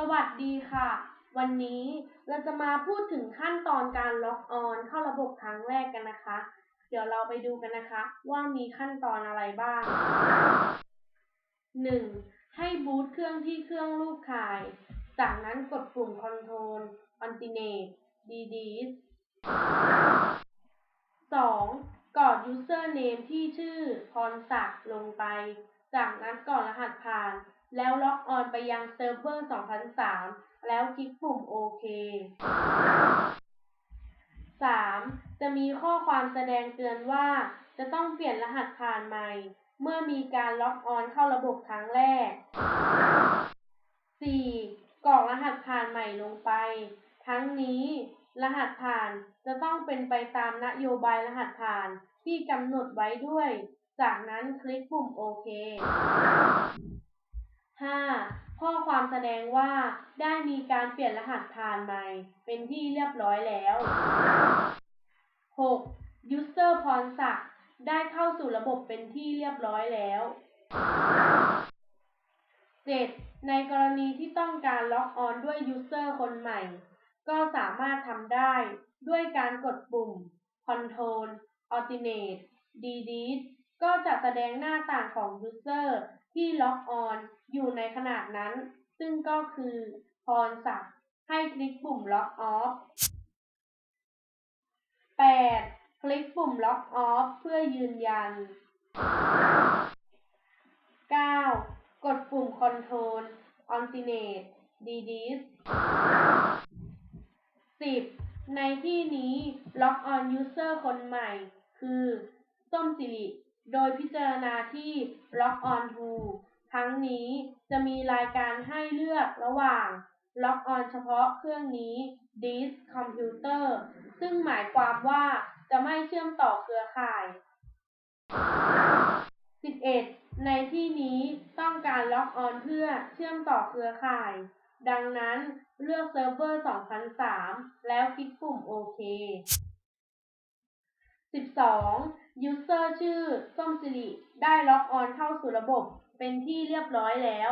สวัสดีค่ะ วันนี้เราจะมาพูดถึงขั้นตอนการล็อกออนเข้าระบบครั้งแรกกันนะคะ เดี๋ยวเราไปดูกันนะคะ ว่ามีขั้นตอนอะไรบ้าง 1. ให้บูตเครื่องที่เครื่องรูปข่าย จากนั้นกดปุ่ม Control Alternate DDS 2. กรอก username ที่ชื่อพรศักดิ์ลงไป จากนั้นกรอกรหัสผ่านแล้วล็อก ไปยังเซิร์ฟเวอร์ 2003 แล้วคลิกปุ่มโอเค 3. จะมีข้อความแสดงเตือนว่า จะต้องเปลี่ยนรหัสผ่านใหม่ เมื่อมีการล็อกออนเข้าระบบครั้งแรก 4. กรอกรหัสผ่านใหม่ลงไป ทั้งนี้ รหัสผ่านจะต้องเป็นไปตามนโยบายรหัสผ่านที่กำหนดไว้ด้วย จากนั้นคลิกปุ่มโอเค 5. ข้อความแสดงว่าได้มีการเปลี่ยนรหัสผ่านใหม่ เป็นที่เรียบร้อยแล้ว 6. User พรศักดิ์ได้เข้าสู่ระบบเป็นที่เรียบร้อยแล้ว 7. ในกรณีที่ต้องการล็อกออนด้วย User คนใหม่ ก็สามารถทำได้ด้วยการกดปุ่ม Control Alternate Delete ก็จะแสดงหน้าต่างของ User ที่ล็อกออนอยู่ในขนาดนั้น ซึ่งก็คือพรศักดิ์ให้คลิกปุ่ม Lock Off 8. คลิกปุ่ม Lock Off เพื่อยืนยัน 9. กดปุ่ม Control Alternate Delete 10. ในที่นี้ Lock on User คนใหม่ คือ ส้มสิริ โดยพิจารณาที่ Lock on to ทั้งนี้จะมีรายการให้เลือกระหว่าง Lock on เฉพาะเครื่องนี้ Disk Computer ซึ่งหมายความว่าจะไม่เชื่อมต่อเครือข่าย 11. ในที่นี้ต้องการล็อกออนเพื่อเชื่อมต่อเครือข่าย ดังนั้นเลือกเซิร์ฟเวอร์ 2003 แล้วคลิกปุ่มโอเค 12. ยูเซอร์ชื่อ ส้มสิริ ได้ล็อกออนเข้าสู่ระบบเป็นที่เรียบร้อยแล้ว